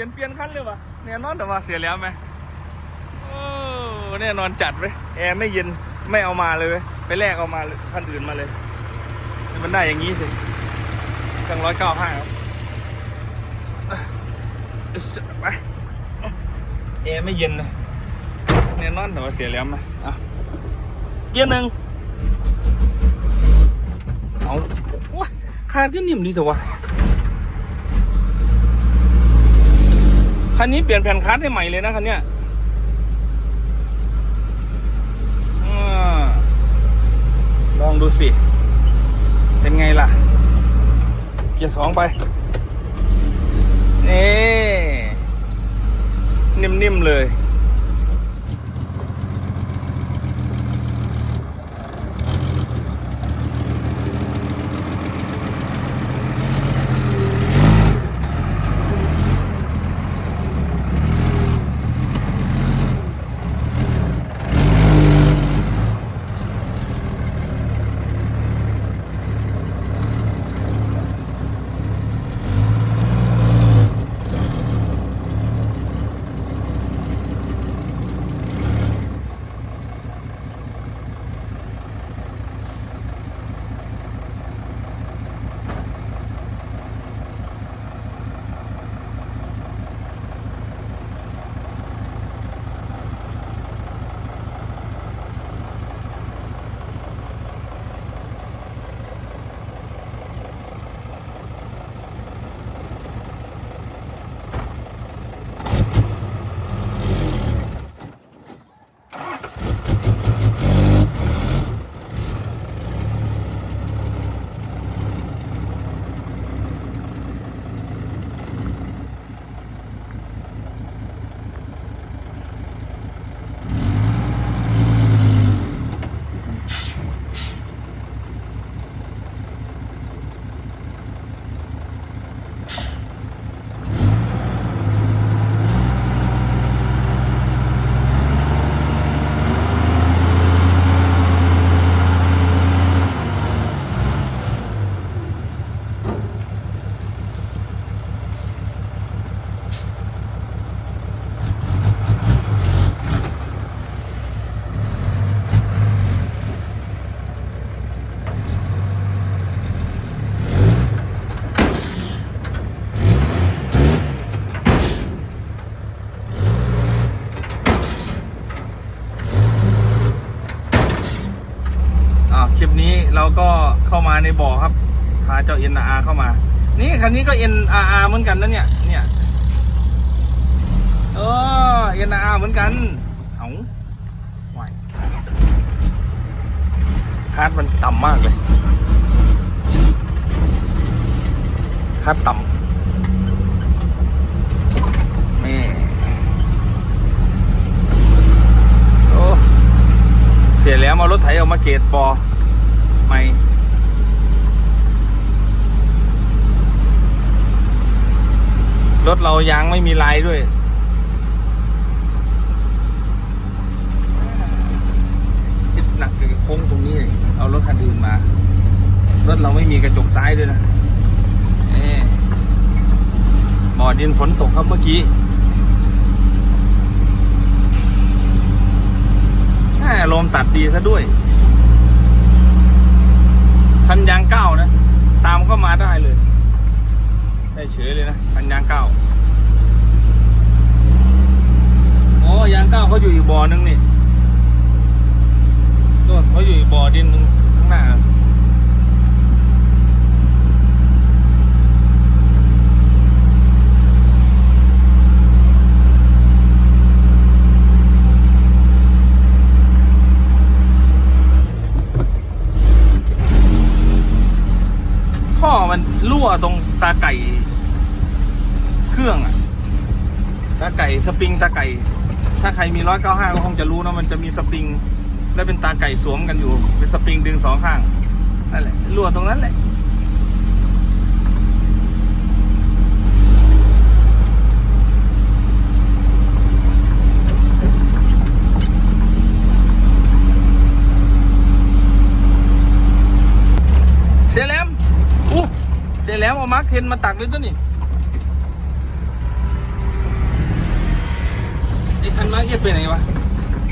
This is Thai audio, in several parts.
ย็นเปลี่ยนคันเลยวะแน่นอนแต่ว่าเสียแล้วไหมโอ้แน่นอนจัดเว้ยแอร์ไม่เย็นไม่เอามาเลยเว้ยไปแลกเอามาเลยคันอื่นมาเลย มันได้อย่างนี้สิตั้งร้อยเก้าห้าครับไปแอร์ไม่เย็นนะแน่นอนแต่ว่าเสียแล้วไหมอะเกียร์หนึ่งเอาว้าคานก็นิ่มดีเถอะวะ คันนี้เปลี่ยนแผ่นคัสให้ใหม่เลยนะคันเนี้ยอลองดูสิ เป็นไงล่ะ เกียร์สองไป นี่ นิ่มๆเลย เราก็เข้ามาในบ่อครับพาเจ้า NR เข้ามา นี่คันนี้ก็ NRR เหมือนกันนะเนี่ย เนี่ยเออ NR เหมือนกันเอาไหวคาดมันต่ำมากเลยคาดต่ำนี่โอ้เสียแล้วมารถไถเอามาเกตปอ ไมรถเรายางไม่มีลายด้วย คิดหนักกับโค้งตรงนี้ เอารถคันอื่นมา รถเราไม่มีกระจกซ้ายด้วยนะบ่อดินฝนตกครับเมื่อกี้แหมลมตัดดีซะด้วย คันยางเก้านะ ตามก็มาได้เลย ได้เฉยเลยนะคันยางเก้าโอ้ยางเก้าเขาอยู่อีกบ่อนึงนี่ต้นเขาอยู่อีกบ่อดินหนึงข้างหน้า ท่อมัน รั่วตรงตาไก่เครื่องอะตาไก่สปริงตาไก่ ถ้าใครมีร้อยเก้าห้าก็คงจะรู้นะมันจะมีสปริง และเป็นตาไก่สวมกันอยู่ เป็นสปริงดึงสองข้างนั่นแหละรั่วตรงนั้นแหละ ร็จ แล้วเอามาร์คเทนมาตักเลยตัวนี่ไอ้คันมาร์คเอ็ดไปไหนวะ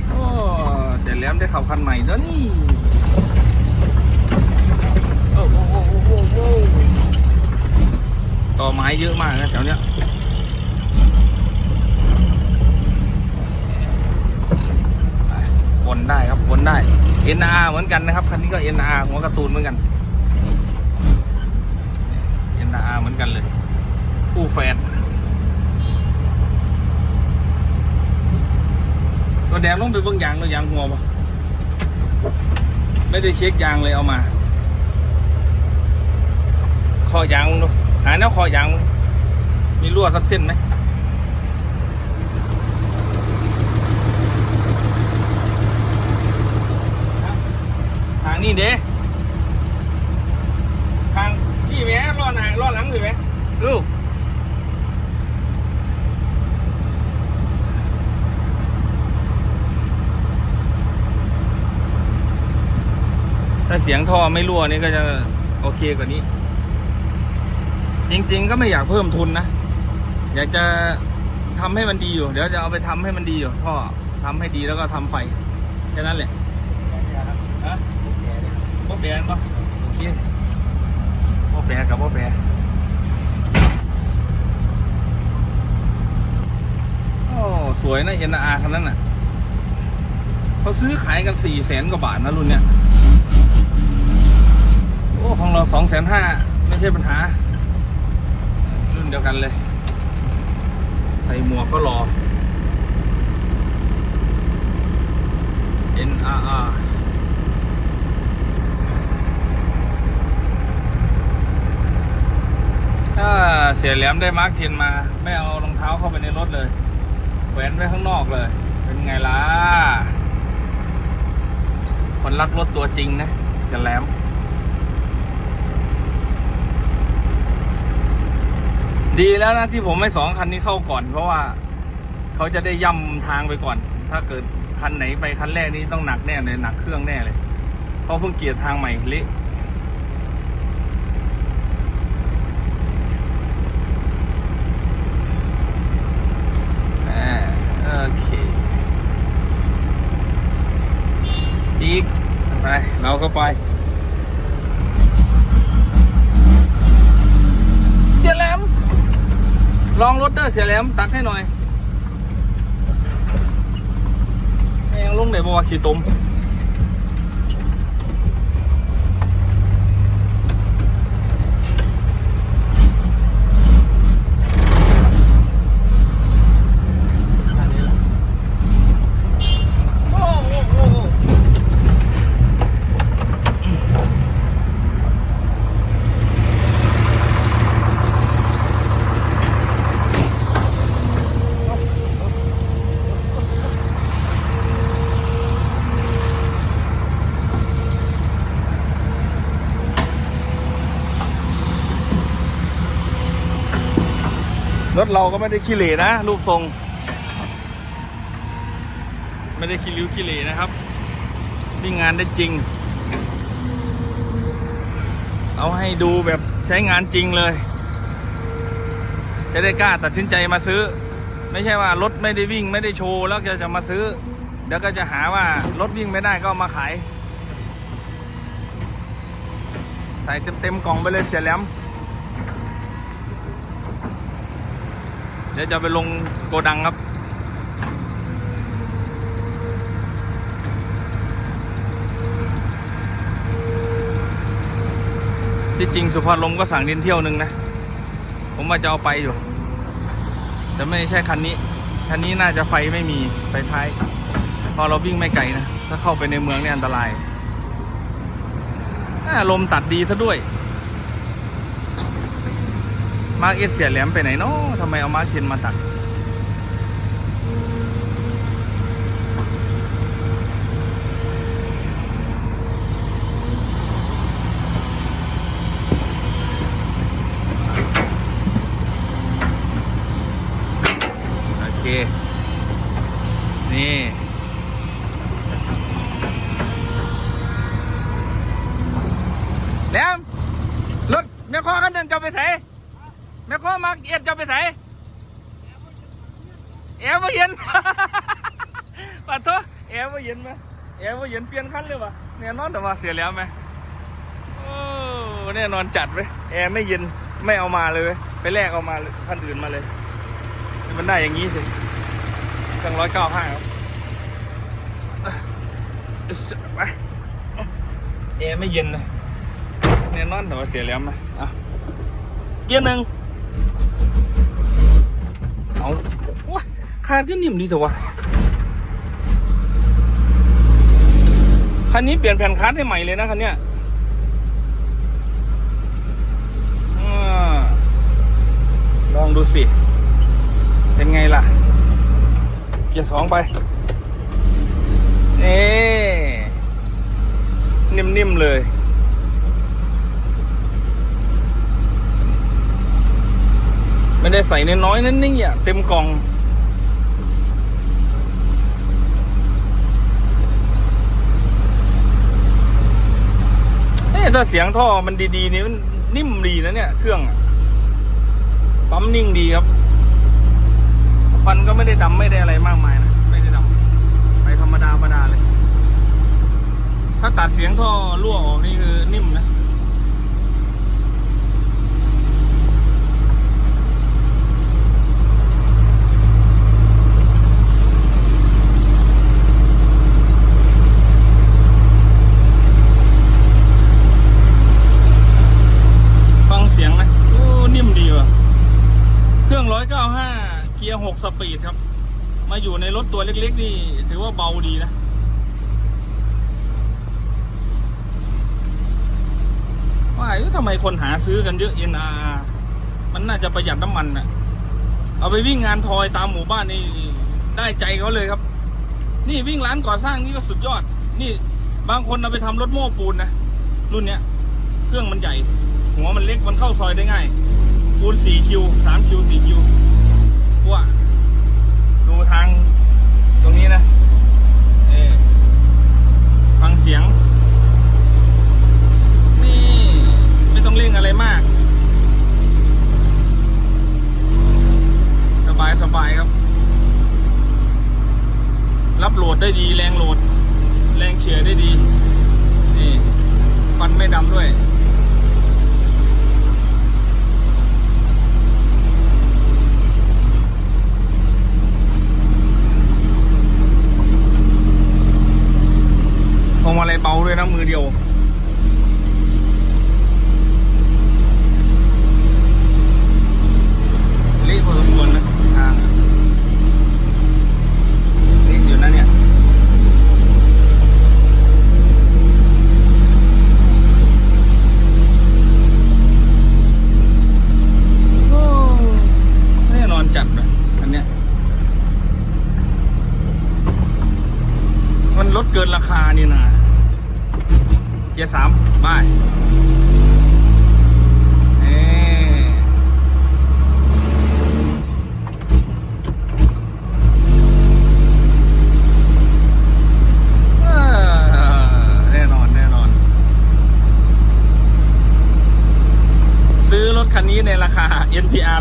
โอ้เสร็จแล้วได้ขับคันใหม่ตัวนี่โอ้โหโอ้โหโอ้โหต่อไม้เยอะมากนะแถวเนี้ยวนได้ครับวนได้ NR เหมือนกันนะครับคันนี้ก็ NR หัวการ์ตูนเหมือนกัน NR เหมือนกันเลย คู่แฟนก็แดงลงไปเบื้องยางแล้วยางหัวปะไม่ได้เช็คยางเลยเอามาคอยางมึงดูหาแนวคอยางมึงมีรั่วสักเส้นไหมทางนี้เด้างพี่แม่รอหน้ารอหลังสิแม่ดูถ้าเสียงท่อไม่รั่วนี่ก็จะโอเคกว่านี้ จริง ๆ ก็ไม่อยากเพิ่มทุนนะ อยากจะทำให้มันดีอยู่ เดี๋ยวจะเอาไปทำให้มันดีอยู่ท่อทำให้ดีแล้วก็ทำไฟแค่นั้นแหละฮะบ่แปลนปะโอเคบ่ แปลกับบ่แปลโอ้สวยนะเอ็นอาร์คันนั้นน่ะเขาซื้อขายกันสี่แสนกว่าบาทนะรุ่นเนี้ยโอ้ของเราสองแสนห้าไม่ใช่ปัญหา รุ่นเดียวกันเลย ใส่หมวกก็รอ NRR ถ้า เสียแหลมได้มาร์คเทนมา ไม่เอารองเท้าเข้าไปในรถเลยแขวนไว้ข้างนอกเลย เป็นไงล่ะคนรักรถตัวจริงนะ เสียแหลมดีแล้วนะที่ผมไม่สองคันนี้เข้าก่อน เพราะว่าเขาจะได้ย่ำทางไปก่อน ถ้าเกิดคันไหนไปคันแรกนี้ต้องหนักแน่เลยหนักเครื่องแน่เลยเพราะเพิ่งเกียร์ทางใหม่เละอ่าโอเค อีก ไปเราก็ไปเสียแหลมลองรถเด้อเสียแหลมตักให้หน่อยแม่งลงไหนบอกว่าขี่ตมโอ้โหโอ้โห รถเราก็ไม่ได้ขี้เหร่นะรูปทรง ไม่ได้ขี้ริ้วขี้เหร่นะครับวิ่งงานได้จริง เอาให้ดูแบบใช้งานจริงเลย จะได้กล้าตัดสินใจมาซื้อ ไม่ใช่ว่ารถไม่ได้วิ่งไม่ได้โชว์แล้วจะจะมาซื้อ เดี๋ยวก็จะหาว่ารถวิ่งไม่ได้ก็มาขาย ใส่เต็มๆกล่องไปเลยเสียแหลม ดี๋ยวจะไปลงโกดังครับ ที่จริงสุภาพลมก็สั่งดินเที่ยวหนึ่งนะ ผมว่าจะเอาไปอยู่ แต่ไม่ใช่คันนี้ คันนี้น่าจะไฟไม่มีไฟท้าย พอเราวิ่งไม่ไกลนะ ถ้าเข้าไปในเมืองเนี่ยอันตรายลมตัดดีซะด้วย มาร์กเอสเสียแหลมไปไหนเนาะทำไมเอามาร์กเชนมาตัด โอเค นี่ แหลมรถยัง ม่ข้อกันเดินจะเอาไปใส่แม่ข้อมาเอ็ดจะเอาไปใส่แอร์บ่เย็น ปัดโทษแอร์บ่เย็นไหม แอร์บ่เย็นเปลี่ยนคันเลยวะแน่นอนแต่ว่าเสียแล้วไหมโอ้แน่นอนจัดเว้ยแอร์ไม่เย็นไม่เอามาเลยเว้ยไปแลกเอามาเลยคันอื่นมาเลย มันได้อย่างนี้สิตั้งร้อยเก้าห้าครับไปแอร์ไม่เย็นเลยแน่นอนแต่ว่าเสียแล้วไหมอะเกียร์หนึ่งเอาว้าคาดก็นิ่มดีเถอะวะ คันนี้เปลี่ยนแผ่นคัสให้ใหม่เลยนะคันเนี้ยอลองดูสิ เป็นไงล่ะ เกียร์สองไป นี่ นิ่ม ๆ เลยไม่ได้ใส่น้อยๆนั่นนี่อะเต็มกล่อง เอ๊ะ ถ้าเสียงท่อมันดีๆนี่มันนิ่มดีนะเนี่ยเครื่องปั๊มนิ่งดีครับควันก็ไม่ได้ดำไม่ได้อะไรมากมายนะไม่ได้ดำไปธรรมดาธรรมดาเลย ถ้าตัดเสียงท่อรั่วออกนี่คือนิ่มนะ ฟังเสียงนะโอ้นิ่มดีว่ะ เครื่อง 195เกียร์6สปีดครับ มาอยู่ในรถตัวเล็กๆ นี่ ถือว่าเบาดีนะ ว่าเอ๊ะทำไมคนหาซื้อกันเยอะ NR มันน่าจะประหยัดน้ำมันนะเอาไปวิ่งงานทอยตามหมู่บ้านนี่ได้ใจเขาเลยครับ นี่วิ่งร้านก่อสร้างนี่ก็สุดยอด นี่บางคนเอาไปทำรถโม้ปูนนะรุ่นเนี้ย เครื่องมันใหญ่ หัวมันเล็กมันเข้าซอยได้ง่ายคูณสี่คิวสามคิวสี่คิว ว่าดูทางตรงนี้นะเออฟังเสียง นี่ไม่ต้องเร่งอะไรมาก สบายสบายครับ รับโหลดได้ดีแรงโหลด แรงเฉื่อยได้ดี นี่ฟันไม่ดำด้วย พวงมาลัยเบาด้วยนะมือเดียว เละพอสมควรนะทางอะเละอยู่นะเนี่ย โอ้แน่นอนจัดเลยอันเนี้ย มันลดเกินราคานี่นะเกียร์สามไปเอ๊แน่นอนแน่นอน ซื้อรถคันนี้ในราคา NPR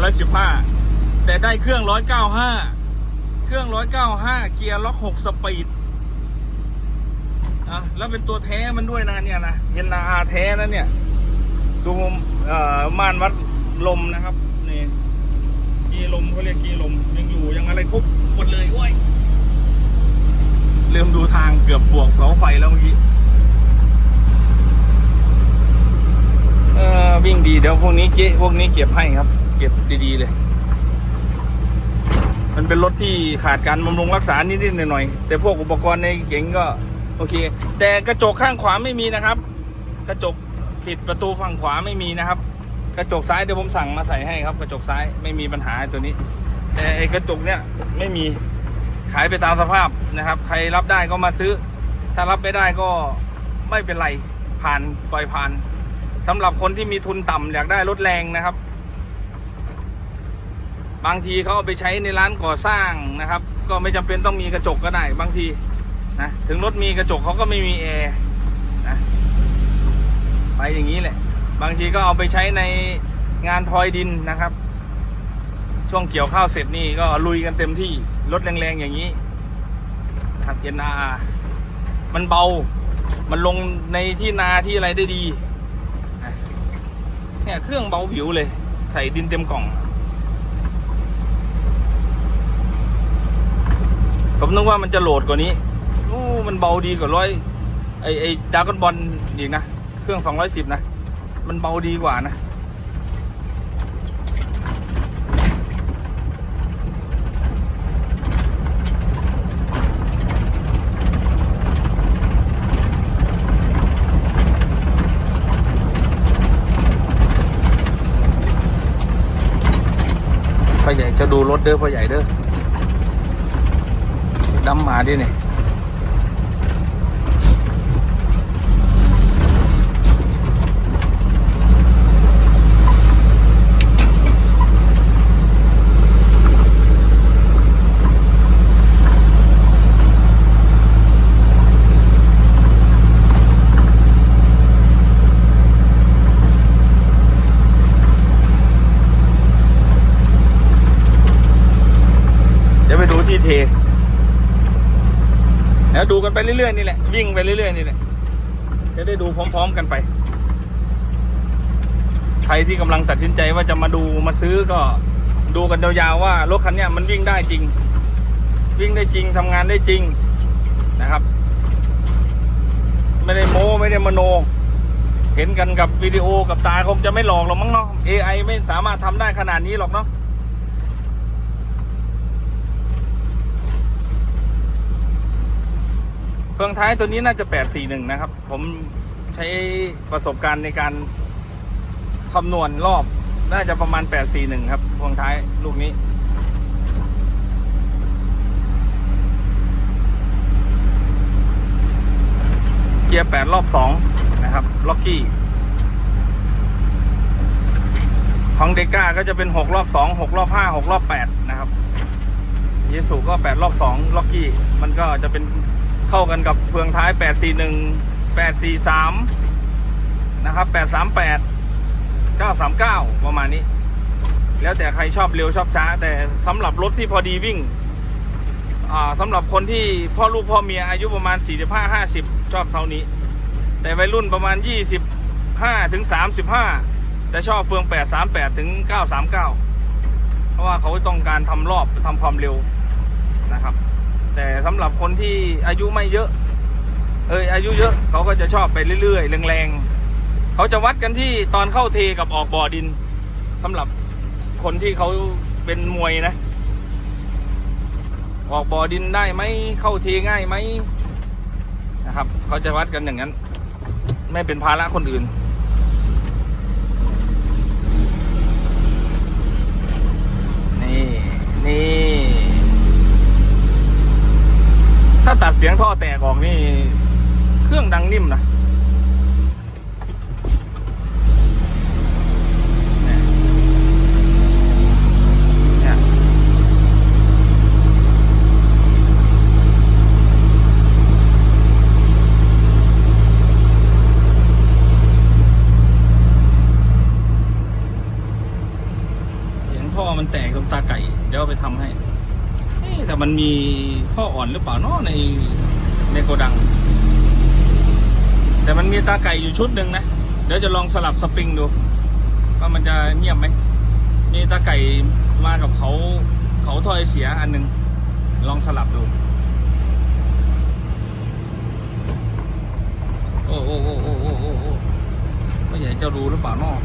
115 แต่ ได้เครื่อง 195 เครื่อง 195 เกียร์ล็อก6สปีดอะแล้วเป็นตัวแท้มันด้วยนะเนี่ยนะเย็นนาอาแท้นะเนี่ย ดูมเอ่อม่านวัดลมนะครับ นี่กีลมเขาเรียกกีลม ยังอยู่ยังอะไรครบหมดเลยโอ้ยลืมดูทางเกือบบวกเสาไฟแล้วเมื่อกี้เออวิ่งดีเดี๋ยวพวกนี้เก็บพวกนี้เก็บให้ครับ เก็บดีๆเลย มันเป็นรถที่ขาดการบำรุงรักษานิดๆหน่อยๆแต่พวกอุปกรณ์ในเก๋งก็โอเค แต่กระจกข้างขวาไม่มีนะครับ กระจกปิดประตูฝั่งขวาไม่มีนะครับ กระจกซ้ายเดี๋ยวผมสั่งมาใส่ให้ครับ กระจกซ้ายไม่มีปัญหาตัวนี้ แต่ไอ้กระจกเนี่ยไม่มีขายไปตามสภาพนะครับ ใครรับได้ก็มาซื้อ ถ้ารับไม่ได้ก็ไม่เป็นไรผ่านปล่อยผ่านสำหรับคนที่มีทุนต่ำอยากได้รถแรงนะครับ บางทีเขาเอาไปใช้ในร้านก่อสร้างนะครับ ก็ไม่จำเป็นต้องมีกระจกก็ได้บางทีนะถึงรถมีกระจกเขาก็ไม่มีแอร์นะไปอย่างนี้แหละ บางทีก็เอาไปใช้ในงานทอยดินนะครับ ช่วงเกี่ยวข้าวเสร็จนี่ก็ลุยกันเต็มที่รถแรงๆอย่างนี้ครับ NR มันเบา มันลงในที่นาที่อะไรได้ดีเนี่ยเครื่องเบาผิวเลย ใส่ดินเต็มกล่อง ผมนึกว่ามันจะโหลดกว่านี้โอ้มันเบาดีกว่าร้อยไอไอดากอนบอลอีกนะ เครื่องสองร้อยสิบนะ มันเบาดีกว่านะ พ่อใหญ่จะดูรถเด้อพ่อใหญ่เด้อ ดำหมาดิเนี่ยเดี๋ยวไปดูที่เท แล้ว ดูกันไปเรื่อยๆนี่แหละ วิ่งไปเรื่อยๆนี่แหละ จะได้ดูพร้อม ๆ กันไป ใครที่กำลังตัดสินใจว่าจะมาดูมาซื้อก็ดูกันยาวๆว่ารถคันนี้มันวิ่งได้จริง วิ่งได้จริงทำงานได้จริงนะครับ ไม่ได้โม้ไม่ได้มโน เห็นกันกับวิดีโอกับตาคงจะไม่หลอกหรอกมั้งเนาะ AI ไม่สามารถทำได้ขนาดนี้หรอกเนาะ เฟืองท้ายตัวนี้น่าจะ 841 นะครับ ผมใช้ประสบการณ์ในการคำนวณรอบ น่าจะประมาณ 841 ครับเฟืองท้ายลูกนี้ เกียร์ 8 รอบ 2 นะครับ ล็อกกี้ ของเดก้าก็จะเป็น 6 รอบ 2 6 รอบ 5 6 รอบ 8 นะครับ เยสุก็ 8 รอบ 2 ล็อกกี้ มันก็จะเป็น เข้ากันกับเฟืองท้าย 841 843 นะครับ 838 939 ประมาณนี้ แล้วแต่ใครชอบเร็วชอบช้า แต่สำหรับรถที่พอดีวิ่งอ่าสำหรับคนที่พ่อลูกพ่อเมียอายุประมาณ 45-50 ชอบเท่านี้ แต่วัยรุ่นประมาณ 25ถึง35จะชอบเฟือง 838ถึง939 เพราะว่าเขาต้องการทำรอบทำความเร็วนะครับ แต่สำหรับคนที่อายุไม่เยอะ เอยอายุเยอะเขาก็จะชอบไปเรื่อยๆแรงๆเขาจะวัดกันที่ตอนเข้าเทกับออกบ่อดินสำหรับคนที่เขาเป็นมวยนะ ออกบ่อดินได้ไหมเข้าเทง่ายไหมนะครับเขาจะวัดกันอย่างนั้น ไม่เป็นภาระคนอื่นนี่นี่ ถ้าตัดเสียงท่อแตกออกนี่ เครื่องดังนิ่มนะเสียงท่อมันแตกตรงตาไก่ เดี๋ยวไปทำให้แต่มันมี ข้ออ่อนหรือเปล่าเนาะในในโกดัง แต่มันมีตาไก่อยู่ชุดหนึ่งนะ เดี๋ยวจะลองสลับสปริงดู ว่ามันจะเงียบไหม มีตาไก่มากับเขาเขาถอยเสียอันหนึ่งลองสลับดูโอ้โอ้โอ้โอ้โอ้โอ้โอ้ไม่ใหญ่จะรู้หรือเปล่าเนาะ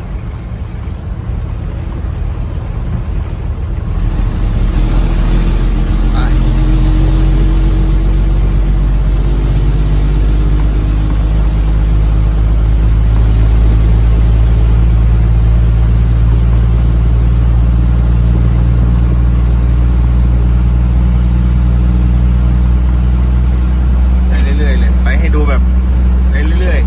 ไปไปเรื่อยๆเลย ไปให้ดูแบบไปเรื่อย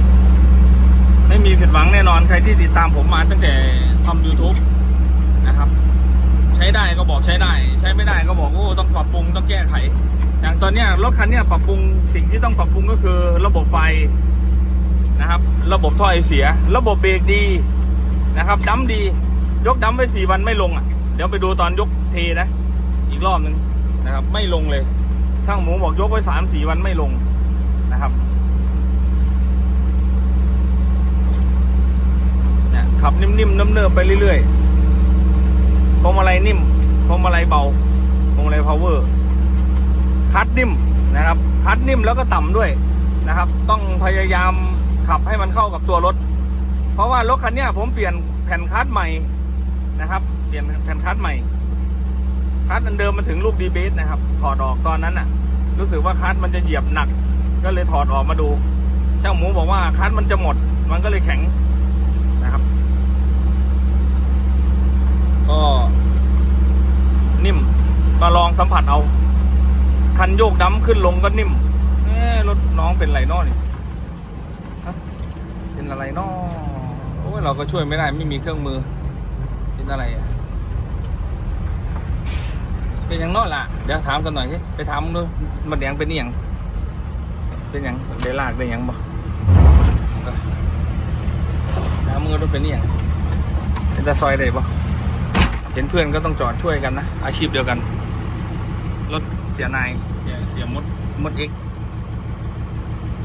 ๆ ไม่มีผิดหวังแน่นอนใคร ที่ติดตามผมมาตั้งแต่ทำ YouTube นะครับ ใช้ได้ก็บอกใช้ได้ ใช้ไม่ได้ก็บอกโอ้ต้องปรับปรุงต้องแก้ไข อย่างตอนเนี้ยรถคันเนี้ยปรับปรุงสิ่งที่ต้องปรับปรุงก็คือระบบไฟนะครับ ระบบท่อไอเสีย ระบบเบรกดีนะครับดั้มดี ยกดั้มไปสี่วันไม่ลงอะ เดี๋ยวไปดูตอนยกเทนะ อีกรอบนึงนะครับ ไม่ลงเลยช่างหมูบอกยกไว้สามสี่วันไม่ลงนะครับเนี่ย ขับนิ่มๆเนิบๆไปเรื่อยๆพวงมาลัยนิ่มพวงมาลัยเบาพวงมาลัยพาวเวอร์คัดนิ่มนะครับคัดนิ่มแล้วก็ต่ำด้วยนะครับ ต้องพยายามขับให้มันเข้ากับตัวรถ เพราะว่ารถคันนี้ผมเปลี่ยนแผ่นคัดใหม่นะครับ เปลี่ยนแผ่นคัดใหม่คัดอันเดิมมันถึงลูกดีเบสนะครับ ถอดออกตอนนั้นน่ะ รู้สึกว่าคัดมันจะเหยียบหนัก ก็เลยถอดออกมาดูช่างหมูบอกว่าคัดมันจะหมด มันก็เลยแข็งนะครับ ก็ นิ่มมาลองสัมผัสเอา คันโยกดั้มขึ้นลงก็นิ่มเอ๊รถน้องเป็นไรนอนี่เป็นอะไรนอโอ้ยเราก็ช่วยไม่ได้ไม่มีเครื่องมือ เป็นอะไรอะเป็นหยังนอล่ะ เดี๋ยวถามกันหน่อยสิไปถามดูมันแดงเป็นอหยังเป็นหยังได้ลากได้หยังบ่เออถามมึงว่าเป็นอหยังเป็นตาซอยได้บ่ เห็นเพื่อนก็ต้องจอดช่วยกันนะ อาชีพเดียวกัน รถเสียนายเสียเสียมดมดเอ็ก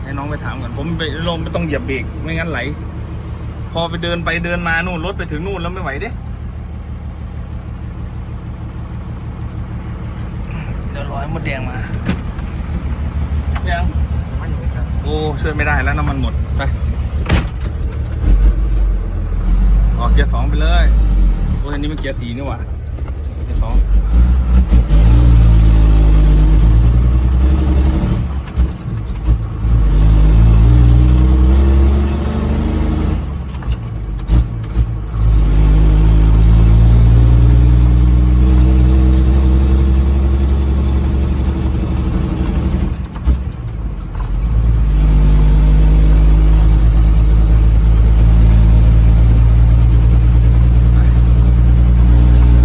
ให้น้องไปถามก่อนผมไปลงไม่ต้องเหยียบเบรกไม่งั้นไหล พอไปเดินไปเดินมานู่นรถไปถึงนู่นแล้วไม่ไหวเด้เดี๋ยวร้อยมดแดงมายังโอ้ช่วยไม่ได้แล้วน้ำมันหมดไปออกเกียร์สองไปเลย โอ้ยอันนี้มันเกียร์สีนี่หว่าเกียร์สอง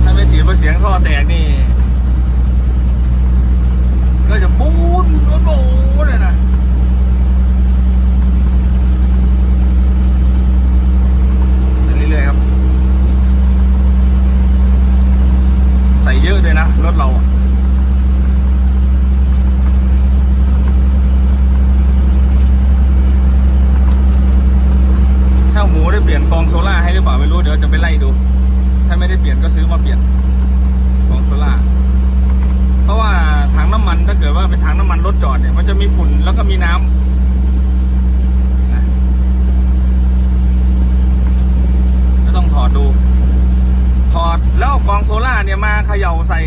ถ้าไม่ติดว่าเสียงท่อแตกนี่ ก็จะปูนโอ้โหเลยนะไปเรื่อยๆครับ ใส่เยอะเลยนะ รถเราอะช่างหมูได้เปลี่ยนกองโซล่าให้หรือเปล่าไม่รู้เดี๋ยวจะไปไล่ดู ถ้าไม่ได้เปลี่ยนก็ซื้อมาเปลี่ยนของโซล่าเพราะว่าถังน้ำมันถ้าเกิดว่าเป็นถังน้ำมันรถจอดเนี่ยมันจะมีฝุ่นแล้วก็มีน้ำนะก็ต้องถอดดู ถอดแล้วกองโซล่าเนี่ยมาเขย่าใส่